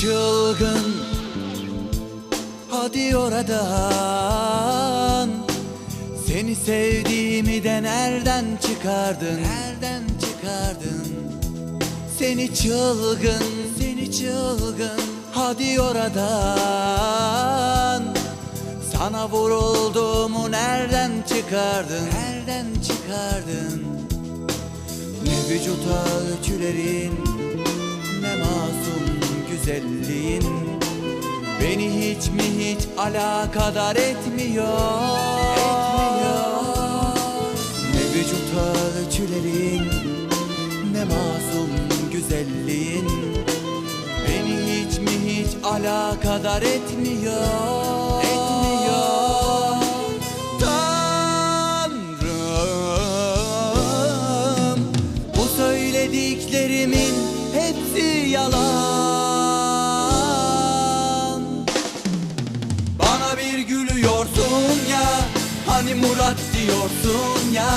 çılgın. Hadi oradan. Seni sevdiğimi de nereden çıkardın? Nereden çıkardın? Seni çılgın. Seni çılgın. Hadi oradan. Sana vurulduğumu nereden çıkardın? Nereden çıkardın? Ne vücut ölçülerin güzelliğin Beni hiç mi hiç alakadar etmiyor? Etmiyor Ne vücut ölçülerin Ne masum güzelliğin Beni hiç mi hiç alakadar Etmiyor Hani Murat diyorsun ya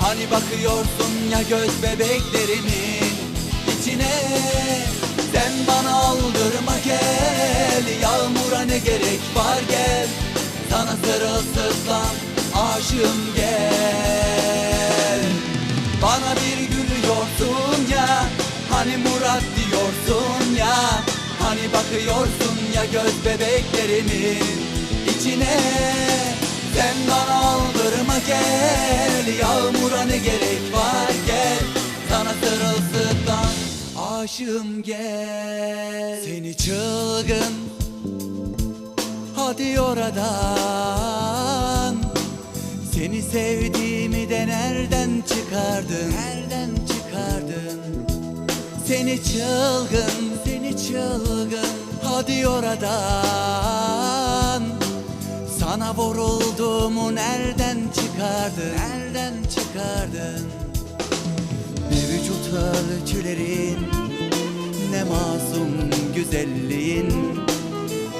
Hani bakıyorsun ya göz bebeklerimin içine. Sen bana aldırma gel Yağmura ne gerek var gel. Sana sırılsıklam aşığım gel. Bana bir gülüyorsun ya Hani Murat diyorsun ya. Hani bakıyorsun ya göz bebeklerimin içine gerek var gel. Sana sırılsıklam aşığım gel. Seni çılgın. Hadi oradan. Seni sevdiğimi de nereden çıkardın? Nereden çıkardın? Seni çılgın Seni çılgın. Hadi oradan. Sana vurulduğumu nereden çıkardın? Nereden çıkardın? Ne vücut ölçülerin Ne masum güzelliğin.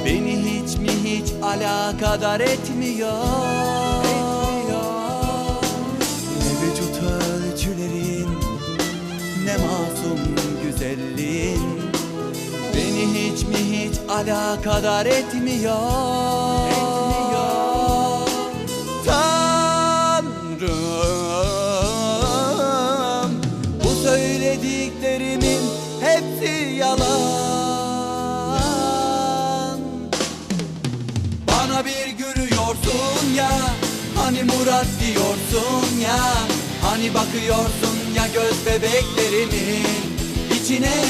Beni hiç mi hiç alakadar etmiyor? Ne vücut ölçülerin Ne masum güzelliğin. Beni hiç mi hiç alakadar etmiyor söylediklerimin hepsi yalan. Bana bir gülüyorsun ya Hani Murat diyorsun ya. Hani bakıyorsun ya göz bebeklerimin içine.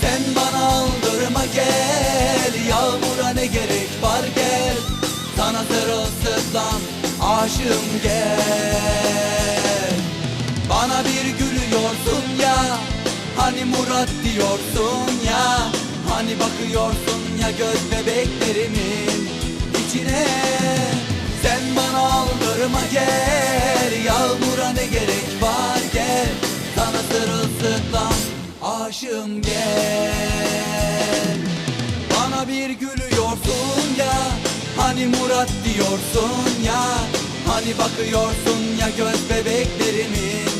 Sen bana aldırma gel Yağmura ne gerek var gel. Sana sırılsıklam aşığım gel. Bana bir Hani Murat diyorsun ya Hani bakıyorsun ya göz bebeklerimin içine. Sen bana aldırma gel Yağmura ne gerek var gel. Sana sırılsıklam aşığım gel. Bana bir gülüyorsun ya Hani Murat diyorsun ya. Hani bakıyorsun ya göz bebeklerimin